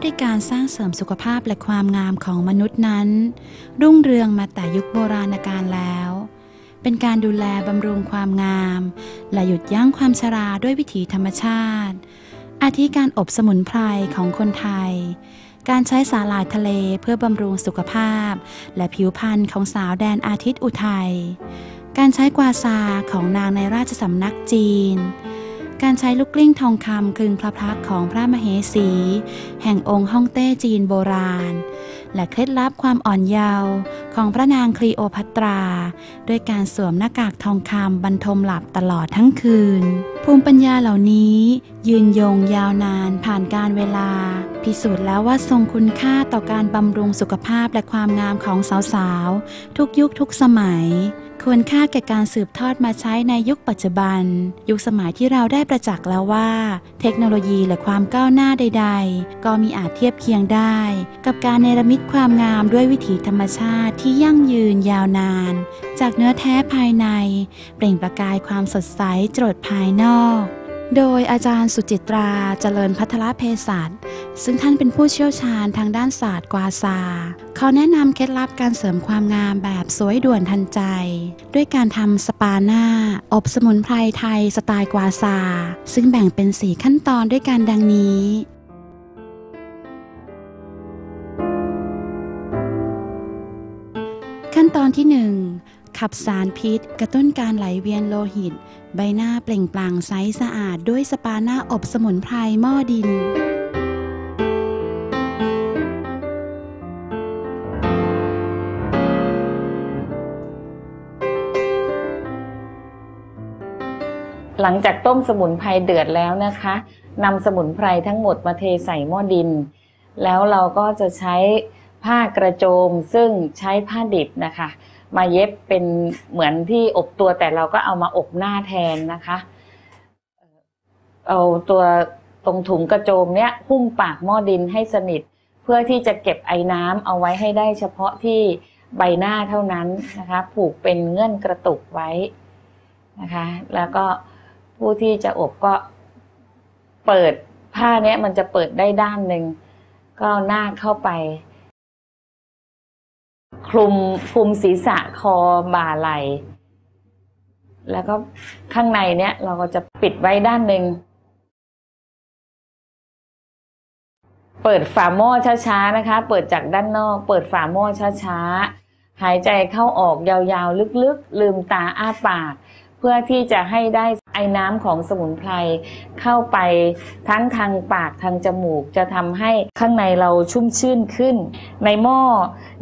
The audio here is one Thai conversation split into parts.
าด้วยการสร้างเสริมสุขภาพและความงามของมนุษย์นั้น รุ่งเรืองมาแต่ยุคโบราณกาลแล้ว เป็นการดูแลบำรุงความงาม และหยุดยั้งความชราด้วยวิถีธรรมชาติ อาทิการอบสมุนไพรของคนไทย การใช้สาหร่ายทะเลเพื่อบำรุงสุขภาพ และผิวพรรณของสาวแดนอาทิตย์อุทัย การใช้กวาซาของนางในราชสำนักจีน การใช้ลูกกลิ้งทองคำคลึงพระพักของพระมเหสี แห่งองค์ฮ่องเต้จีนโบราณ และเคล็ดลับความอ่อนเยาว์ของพระนางคลีโอพัตรา ด้วยการสวมหน้ากากทองคำบรรทมหลับตลอดทั้งคืน ภูมิปัญญาเหล่านี้ ยืนยงยาวนานผ่านการเวลา พิสูจน์แล้วว่าทรงคุณค่าต่อการบำรุงสุขภาพและความงามของสาวๆ ทุกยุคทุกสมัย ควรค่าแก่การสืบทอดมาใช้ในยุคปัจจุบัน ยุคสมัยที่เราได้ประจักษ์แล้วว่า เทคโนโลยีและความก้าวหน้าใด ๆ ก็มีอาจเทียบเคียงได้ กับการเนรมิตความงามด้วยวิถีธรรมชาติที่ยั่งยืนยาวนาน จากเนื้อแท้ภายใน เปล่งประกายความสดใสจรดภายนอก โดยอาจารย์สุจิตราเจริญพัทรเพศัตซึ่งท่านเป็นผู้เชี่ยวชาญทางด้านศาสตร์กวาซา เขาแนะนำเคล็ดลับการเสริมความงามแบบสวยด่วนทันใจ ด้วยการทำสปาหน้า อบสมุนไพรไทยสไตล์กวาซา ซึ่งแบ่งเป็นสีขั้นตอนด้วยกันดังนี้ขั้นตอนที่1 ขับสารพิษ กระตุ้นการไหลเวียนโลหิต ใบหน้าเปล่งปลั่งใสสะอาดด้วยสปาหน้าอบสมุนไพรหม้อดินหลังจากต้มสมุนไพรเดือดแล้วนะคะนำสมุนไพรทั้งหมดมาเทใส่หม้อดิน แล้วเราก็จะใช้ผ้ากระโจมซึ่งใช้ผ้าดิบนะคะ มาเย็บเป็นเหมือนที่อบตัวแต่เราก็เอามาอบหน้าแทนนะคะเอาตัวตรงถุงกระโจมเนี้ยหุ้มปากหม้อดินให้สนิท เพื่อที่จะเก็บไอ้น้ำเอาไว้ให้ได้เฉพาะที่ใบหน้าเท่านั้นนะคะ ผูกเป็นเงื่อนกระตุกไว้นะคะ แล้วก็ผู้ที่จะอบก็เปิดผ้าเนี้ยมันจะเปิดได้ด้านหนึ่งก็หน้าเข้าไป คลุมคลุมศีรษะคอบ่าไหล่แล้วก็ข้างในเนี้ยเราก็จะปิดไว้ด้านหนึ่ง เปิดฝาหม้อช้าๆนะคะ เปิดจากด้านนอก เปิดฝาหม้อช้าๆ หายใจเข้าออกยาวๆ ลึกๆ ลืมตาอ้าปาก เพื่อที่จะให้ได้ ไอ้น้ำของสมุนไพรเข้าไปทั้งทางปากทางจมูก จะทำให้ข้างในเราชุ่มชื่นขึ้น ในหม้อ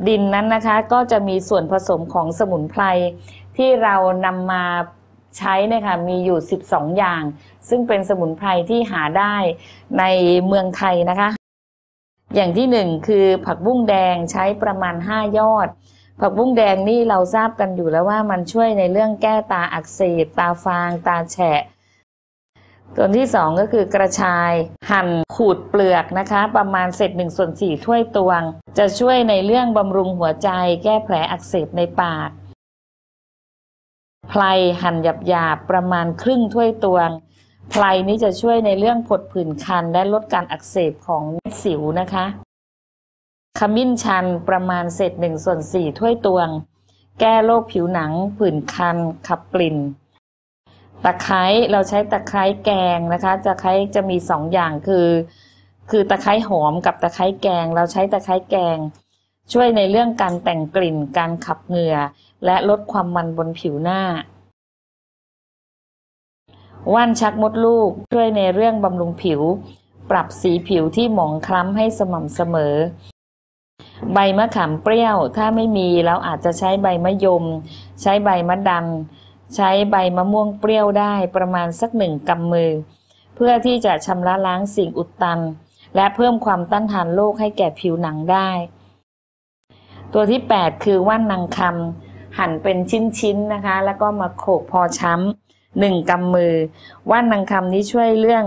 ดินนั้นนะคะ ก็จะมีส่วนผสมของสมุนไพรที่เรานำมาใช้เนะคะมีอยู่ 12 อย่าง ซึ่งเป็นสมุนไพรที่หาได้ในเมืองไทยนะคะ อย่างที่หนึ่งคือผักบุ้งแดงใช้ประมาณ 5 ยอด ผักบุ้งแดงนี่เราทราบกันอยู่แล้วว่ามันช่วยในเรื่องแก้ตาอักเสบตาฟาง ตาแฉะ ตัวที่สองก็คือกระชายหั่นขูดเปลือกนะคะ ประมาณเศษหนึ่งส่วนสี่ถ้วยตวง จะช่วยในเรื่องบำรุงหัวใจ แก้แผลอักเสบในปากไพลหั่นหยาบๆประมาณครึ่งถ้วยตวงไพลนี้จะช่วยในเรื่องผดผื่นคันและลดการอักเสบของสิวนะคะ ขมิ้นชันประมาณเศษหนึ่งส่วนสี่ถ้วยตวง แก้โรคผิวหนังผื่นคัน ขับกลิ่น ตะไคร้เราใช้ตะไคร้แกงนะคะตะไคร้จะมีสองอย่างคือ คือตะไคร้หอมกับตะไคร้แกง เราใช้ตะไคร้แกง ช่วยในเรื่องการแต่งกลิ่นการขับเหงื่อ และลดความมันบนผิวหน้าว่านชักมดลูกช่วยในเรื่องบำรุงผิว ปรับสีผิวที่หมองคล้ำให้สม่ำเสมอ ใบมะขามเปรี้ยว ถ้าไม่มีเราอาจจะใช้ใบมะยม ใช้ใบมะดัน ใช้ใบมะม่วงเปรี้ยวได้ประมาณสักหนึ่งกำมือ เพื่อที่จะชำระล้างสิ่งอุดตัน และเพิ่มความต้านทานโรคให้แก่ผิวหนังได้ ตัวที่ 8 คือว่านนางคำหั่นเป็นชิ้นๆนะคะ แล้วก็มาโขกพอช้ำหนึ่งกำมือ ว่านนางคำนี้ช่วยเรื่อง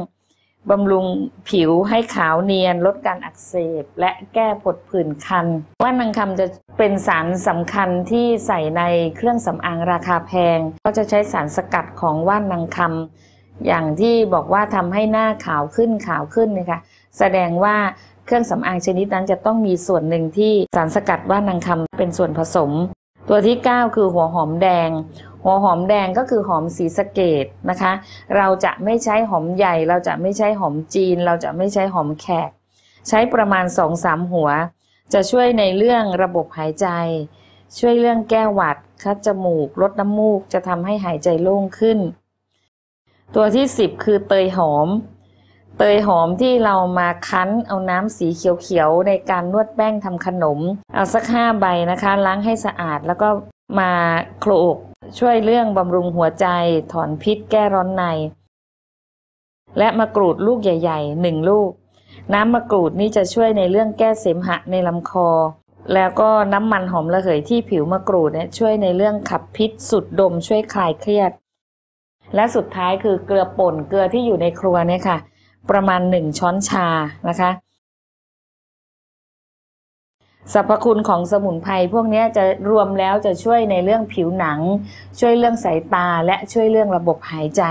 บำรุงผิวให้ขาวเนียน ลดการอักเสบ และแก้ผดผื่นคัน ว่านนางคำจะเป็นสารสำคัญที่ใส่ในเครื่องสำอางราคาแพง ก็จะใช้สารสกัดของว่านนางคำอย่างที่บอกว่าทำให้หน้าขาวขึ้นขาวขึ้นนะคะแสดงว่าเครื่องสำอางชนิดนั้นจะต้องมีส่วนหนึ่งที่สารสกัดว่านางคำเป็นส่วนผสม ตัวที่ 9 คือหัวหอมแดง หัวหอมแดงก็คือหอมสีสะเกดนะคะ เราจะไม่ใช้หอมใหญ่ เราจะไม่ใช้หอมจีน เราจะไม่ใช้หอมแขก ใช้ประมาณ2-3หัว จะช่วยในเรื่องระบบหายใจ ช่วยเรื่องแก้หวัด คัดจมูก ลดน้ำมูก จะทำให้หายใจโล่งขึ้น ตัวที่10คือเตยหอม เตยหอมที่เรามาคั้นเอาน้ำสีเขียวๆในการนวดแป้งทำขนม เอาสักห้าใบนะคะ ล้างให้สะอาดแล้วก็มาโขลก ช่วยเรื่องบำรุงหัวใจ ถอนพิษแก้ร้อนใน และมะกรูดลูกใหญ่ๆหนึ่งลูก น้ำมะกรูดนี่จะช่วยในเรื่องแก้เสมหะในลำคอ แล้วก็น้ำมันหอมระเหยที่ผิวมะกรูดเนี่ยช่วยในเรื่องขับพิษสุดดมช่วยคลายเครียด และสุดท้ายคือเกลือป่นเกลือที่อยู่ในครัวเนี่ยค่ะ ประมาณหนึ่งช้อนชานะคะ สรรพคุณของสมุนไพรพวกนี้จะรวมแล้วจะช่วยในเรื่องผิวหนัง ช่วยเรื่องสายตาและช่วยเรื่องระบบหายใจ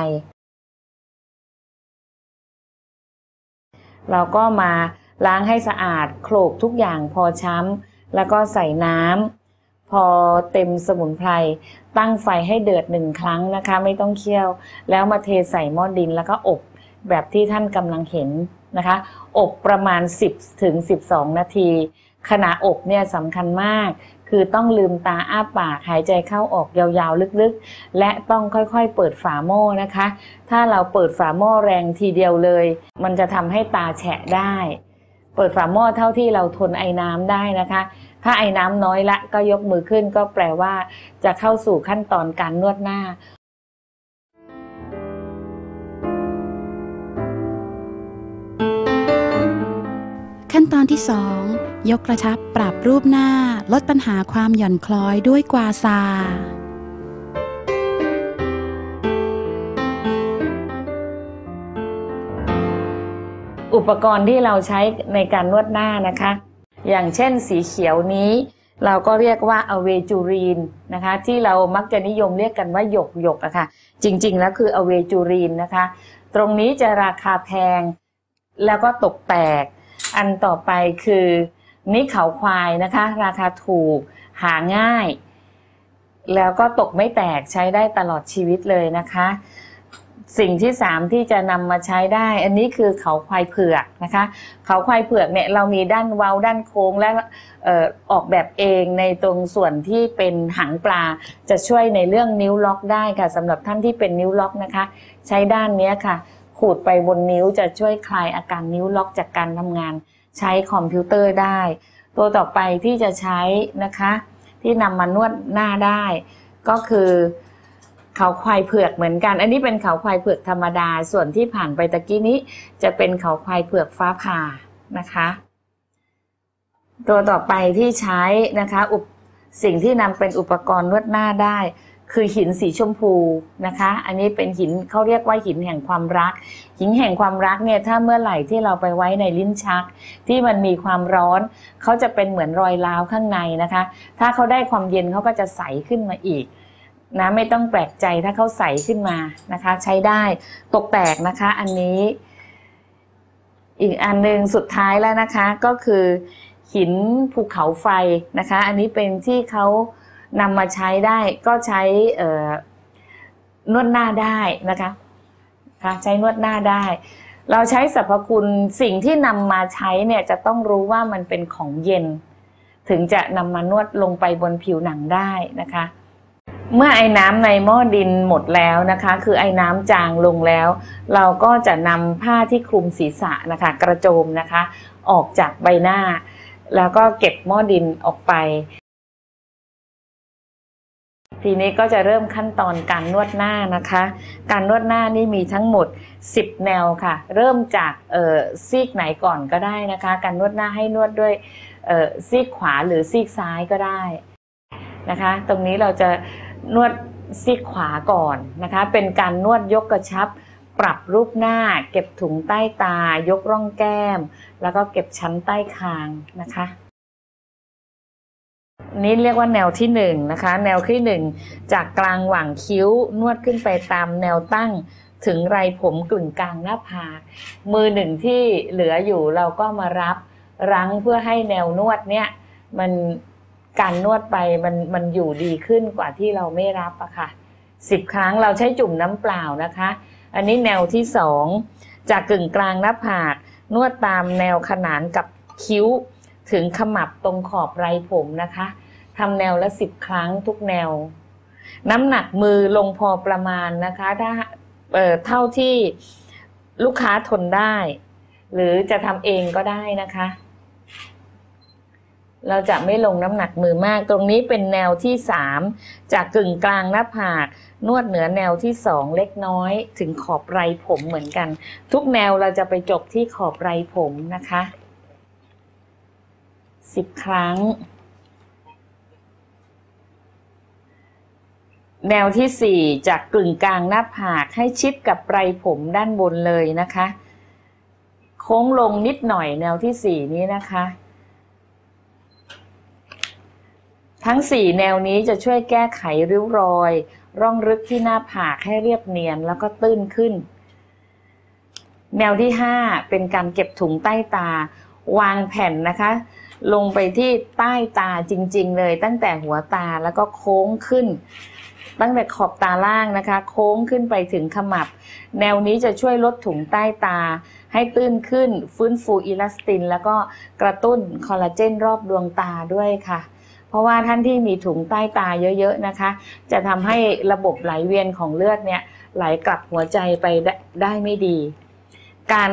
เราก็มาล้างให้สะอาดโขลกทุกอย่างพอช้ำ แล้วก็ใส่น้ำพอเต็มสมุนไพรตั้งไฟให้เดือดหนึ่งครั้งนะคะ ไม่ต้องเคี่ยว แล้วมาเทใส่หม้อดินแล้วก็อบแบบที่ท่านกำลังเห็นนะคะ อบประมาณ 10ถึง12 นาที ขณะอบเนี่ยสำคัญมาก คือต้องลืมตาอ้าปากหายใจเข้าออกยาวๆลึกๆ และต้องค่อยๆเปิดฝาหม้อนะคะ ถ้าเราเปิดฝาหม้อแรงทีเดียวเลย มันจะทำให้ตาแฉะได้ เปิดฝาหม้อเท่าที่เราทนไอ้น้ำได้นะคะ ถ้าไอ้น้ำน้อยละก็ยกมือขึ้นก็แปลว่า จะเข้าสู่ขั้นตอนการนวดหน้าขั้นตอนที่ 2 ยกกระชับปรับรูปหน้า ลดปัญหาความหย่อนคล้อยด้วยกวาซา อุปกรณ์ที่เราใช้ในการนวดหน้านะคะ อย่างเช่นสีเขียวนี้ เราก็เรียกว่าอเวจูรีนนะคะ ที่เรามักจะนิยมเรียกกันว่าหยกหยกอะค่ะ จริง ๆ แล้วคืออเวจูรีนนะคะ ตรงนี้จะราคาแพงแล้วก็ตกแตก อันต่อไปคือ นี่เขาควายนะคะ ราคาถูกหาง่าย แล้วก็ตกไม่แตกใช้ได้ตลอดชีวิตเลยนะคะ สิ่งที่สามที่จะนำมาใช้ได้ อันนี้คือเขาควายเผือกนะคะ เขาควายเผือกเนี่ยเรามีด้านเว้าด้านโค้งและออกแบบเองในตรงส่วนที่เป็นหางปลาจะช่วยในเรื่องนิ้วล็อกได้ค่ะสำหรับท่านที่เป็นนิ้วล็อกนะคะ ใช้ด้านนี้ค่ะ ขูดไปบนนิ้วจะช่วยคลายอาการนิ้วล็อกจากการทำงาน ใช้คอมพิวเตอร์ได้ ตัวต่อไปที่จะใช้นะคะ ที่นำมานวดหน้าได้ ก็คือเขาควายเผือกเหมือนกัน อันนี้เป็นเขาควายเผือกธรรมดา ส่วนที่ผ่านไปตะกี้นี้ จะเป็นเขาควายเผือกฟ้าผ่านะคะ ตัวต่อไปที่ใช้นะคะอุปสิ่งที่นำเป็นอุปกรณ์นวดหน้าได้ คือหินสีชมพูนะคะ อันนี้เป็นหินเขาเรียกว่าหินแห่งความรัก หินแห่งความรักเนี่ยถ้าเมื่อไหร่ที่เราไปไว้ในลิ้นชัก ที่มันมีความร้อนเขาจะเป็นเหมือนรอยร้าวข้างในนะคะ ถ้าเขาได้ความเย็นเขาก็จะใสขึ้นมาอีกนะไม่ต้องแปลกใจถ้าเขาใสขึ้นมานะคะ ใช้ได้ตกแตกนะคะ อันนี้ อีกอันหนึ่งสุดท้ายแล้วนะคะก็คือหินภูเขาไฟนะคะ อันนี้เป็นที่เขา นำมาใช้ได้ก็ใช้นวดหน้าได้นะคะค่ะใช้นวดหน้าได้ เราใช้สรรพคุณสิ่งที่นำมาใช้เนี่ยจะต้องรู้ว่ามันเป็นของเย็น ถึงจะนำมานวดลงไปบนผิวหนังได้นะคะ เมื่อไอ้น้ำในหม้อดินหมดแล้วนะคะ คือไอ้น้ำจางลงแล้ว เราก็จะนำผ้าที่คลุมศีรษะนะคะ กระโจมนะคะ ออกจากใบหน้า แล้วก็เก็บหม้อดินออกไป ทีนี้ก็จะเริ่มขั้นตอนการนวดหน้านะคะ การนวดหน้านี่มีทั้งหมด 10 แนวค่ะ เริ่มจากเอ่อซีกไหนก่อนก็ได้นะคะ การนวดหน้าให้นวดด้วยเอ่อซีกขวาหรือซีกซ้ายก็ได้นะคะ ตรงนี้เราจะนวดซีกขวาก่อนนะคะ เป็นการนวดยกกระชับ ปรับรูปหน้า เก็บถุงใต้ตา ยกร่องแก้ม แล้วก็เก็บชั้นใต้คางนะคะ นี่เรียกว่าแนวที่หนึ่งนะคะ แนวที่หนึ่งจากกลางหว่างคิ้วนวดขึ้นไปตามแนวตั้งถึงไรผมกึ่งกลางหน้าผากมือหนึ่งที่เหลืออยู่เราก็มารับรั้งเพื่อให้แนวนวดเนี่ยมันการนวดไปมันมันอยู่ดีขึ้นกว่าที่เราไม่รับอะค่ะสิบครั้งเราใช้จุ่มน้ำเปล่านะคะ อันนี้แนวที่สองจากกึ่งกลางหน้าผากนวดตามแนวขนานกับคิ้ว ถึงขมับตรงขอบไรผมนะคะทำแนวละสิบครั้งทุกแนว น้ำหนักมือลงพอประมาณนะคะ ถ้าเเท่าที่ลูกค้าทนได้ หรือจะทำเองก็ได้นะคะ เราจะไม่ลงน้ำหนักมือมาก ตรงนี้เป็นแนวที่สามจากกึ่งกลางหน้าผาก นวดเหนือแนวที่สองเล็กน้อย ถึงขอบไรผมเหมือนกัน ทุกแนวเราจะไปจบที่ขอบไรผมนะคะ สิบครั้ง แนวที่สี่จากกึ่งกลางหน้าผากให้ชิดกับไรผมด้านบนเลยนะคะ โค้งลงนิดหน่อยแนวที่สี่นี้นะคะ ทั้งสี่แนวนี้จะช่วยแก้ไขริ้วรอย ร่องลึกที่หน้าผากให้เรียบเนียนแล้วก็ตื้นขึ้น แนวที่ห้าเป็นการเก็บถุงใต้ตาวางแผ่นนะคะ ลงไปที่ใต้ตาจริง ๆ เลย ตั้งแต่หัวตาแล้วก็โค้งขึ้น ตั้งแต่ขอบตาล่างนะคะ โค้งขึ้นไปถึงขมับ แนวนี้จะช่วยลดถุงใต้ตา ให้ตื้นขึ้น ฟื้นฟูอิลาสติน แล้วก็กระตุ้นคอลลาเจนรอบดวงตาด้วยค่ะเพราะว่าท่านที่มีถุงใต้ตาเยอะ ๆนะคะ จะทำให้ระบบไหลเวียนของเลือดเนี่ยไหลกลับหัวใจไปได้ได้ไม่ดี การ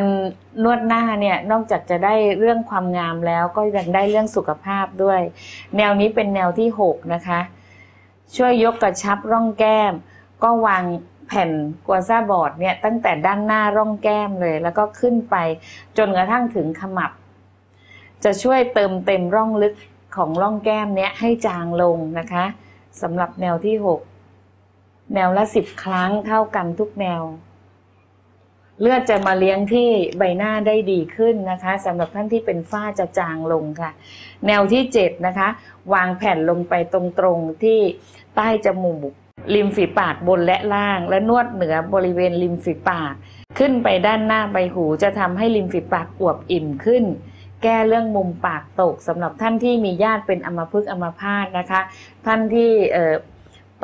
นวดหน้าเนี่ยนอกจากจะได้เรื่องความงามแล้วก็ยังได้เรื่องสุขภาพด้วย แนวนี้เป็นแนวที่6นะคะ ช่วยยกกระชับร่องแก้ม ก็วางแผ่นกัวซาบอร์ดเนี่ยตั้งแต่ด้านหน้าร่องแก้มเลย แล้วก็ขึ้นไปจนกระทั่งถึงขมับ จะช่วยเติมเต็มร่องลึกของร่องแก้มเนี้ยให้จางลงนะคะสำหรับแนวที่ 6 แนวละ 10 ครั้งเท่ากันทุกแนว เลือดจะมาเลี้ยงที่ใบหน้าได้ดีขึ้นนะคะสำหรับท่านที่เป็นฝ้าจะจางลงค่ะ แนวที่ 7 นะคะ วางแผ่นลงไปตรงๆที่ใต้จมูกริมฝีปากบนและล่าง และนวดเหนือบริเวณริมฝีปาก ขึ้นไปด้านหน้าใบหูจะทำให้ริมฝีปากอวบอิ่มขึ้น แก้เรื่องมุมปากตกสำหรับท่านที่มีญาติเป็นอมพฤกอัมพาตนะคะ ท่านที่เอ่อ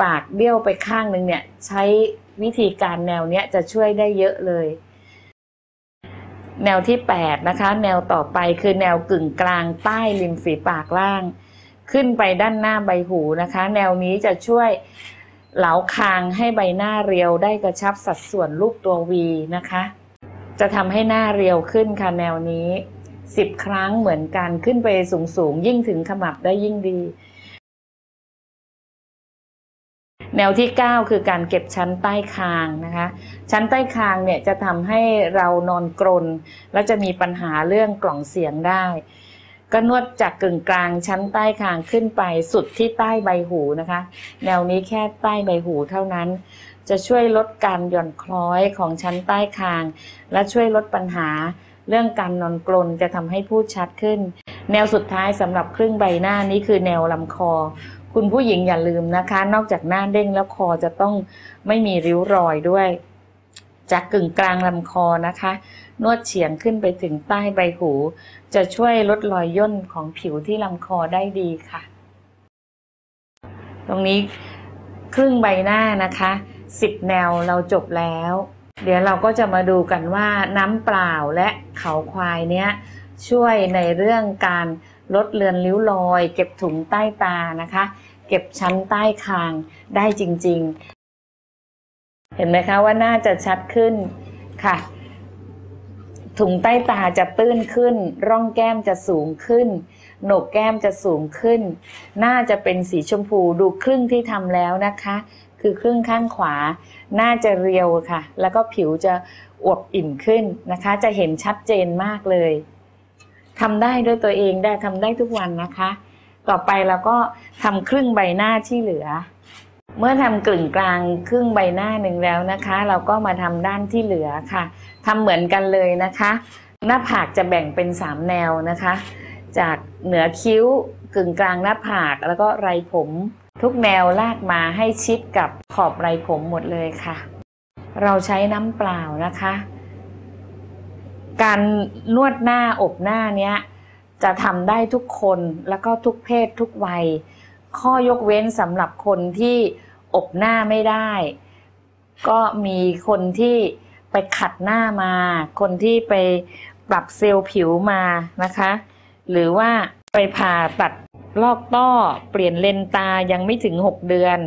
ปากเบี้ยวไปข้างหนึ่งเนี่ยใช้วิธีการแนวเนี้ยจะช่วยได้เยอะเลย แนวที่ 8 นะคะ แนวต่อไปคือแนวกึ่งกลางใต้ริมฝีปากล่าง ขึ้นไปด้านหน้าใบหูนะคะ แนวนี้จะช่วยเหลาคางให้ใบหน้าเรียวได้กระชับสัดส่วนรูปตัววีนะคะ จะทำให้หน้าเรียวขึ้นค่ะแนวนี้ 10 ครั้งเหมือนกันขึ้นไปสูงๆ ยิ่งถึงขมับได้ยิ่งดี แนวที่ 9 คือการเก็บชั้นใต้คางนะคะ ชั้นใต้คางเนี่ยจะทำให้เรานอนกรน และจะมีปัญหาเรื่องกล่องเสียงได้ ก็นวดจากกึ่งกลางชั้นใต้คางขึ้นไปสุดที่ใต้ใบหูนะคะ แนวนี้แค่ใต้ใบหูเท่านั้น จะช่วยลดการหย่อนคล้อยของชั้นใต้คาง และช่วยลดปัญหาเรื่องการนอนกรนจะทำให้พูดชัดขึ้น แนวสุดท้ายสำหรับครึ่งใบหน้านี้คือแนวลำคอ คุณผู้หญิงอย่าลืมนะคะ นอกจากหน้าเด้งแล้วคอจะต้องไม่มีริ้วรอยด้วย จากกึ่งกลางลำคอนะคะ นวดเฉียงขึ้นไปถึงใต้ใบหู จะช่วยลดรอยย่นของผิวที่ลำคอได้ดีค่ะ ตรงนี้ครึ่งใบหน้านะคะสิบแนวเราจบแล้ว เดี๋ยวเราก็จะมาดูกันว่าน้ำเปล่าและเขาควายเนี้ยช่วยในเรื่องการ ลดเลือนริ้วรอย เก็บถุงใต้ตานะคะ เก็บชั้นใต้คางได้จริง ๆ เห็นไหมคะว่าน่าจะชัดขึ้นค่ะ ถุงใต้ตาจะตื้นขึ้น ร่องแก้มจะสูงขึ้นโหนกแก้มจะสูงขึ้น น่าจะเป็นสีชมพูดูครึ่งที่ทำแล้วนะคะ คือครึ่งข้างขวา น่าจะเรียวค่ะ แล้วก็ผิวจะอวบอิ่มขึ้นนะคะ จะเห็นชัดเจนมากเลย ทำได้ด้วยตัวเองได้ทำได้ทุกวันนะคะ ต่อไปเราก็ทำครึ่งใบหน้าที่เหลือ เมื่อทำกลึงกลางครึ่งใบหน้าหนึ่งแล้วนะคะ เราก็มาทำด้านที่เหลือค่ะทำเหมือนกันเลยนะคะ หน้าผากจะแบ่งเป็นสามแนวนะคะ จากเหนือคิ้วกึ่งกลางหน้าผากแล้วก็ไรผม ทุกแนวลากมาให้ชิดกับขอบไรผมหมดเลยค่ะ เราใช้น้ำเปล่านะคะ การนวดหน้าอบหน้าเนี้ยจะทำได้ทุกคนแล้วก็ทุกเพศทุกวัย ข้อยกเว้นสำหรับคนที่อบหน้าไม่ได้ ก็มีคนที่ไปขัดหน้ามา คนที่ไปปรับเซลล์ผิวมานะคะ หรือว่าไปผ่าตัดลอกต้อ เปลี่ยนเลนตายังไม่ถึง 6 เดือน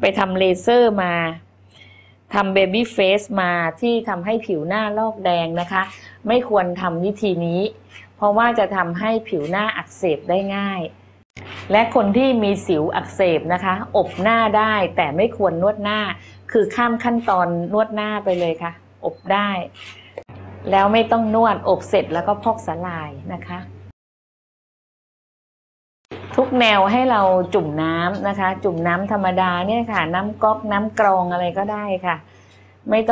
ไปทำเลเซอร์มา ทำเบบี้เฟสมาที่ทำให้ผิวหน้าลอกแดงนะคะ ไม่ควรทำวิธีนี้ เพราะว่าจะทำให้ผิวหน้าอักเสบได้ง่าย และคนที่มีสิวอักเสบนะคะ อบหน้าได้แต่ไม่ควรนวดหน้า คือข้ามขั้นตอนนวดหน้าไปเลยค่ะ อบได้ แล้วไม่ต้องนวดอบเสร็จแล้วก็พอกสลายนะคะ ทุกแนวให้เราจุ่มน้ำนะคะ จุ่มน้ำธรรมดาเนี่ยค่ะ น้ำก๊อกน้ำกรองอะไรก็ได้ค่ะ ไม่ต้อง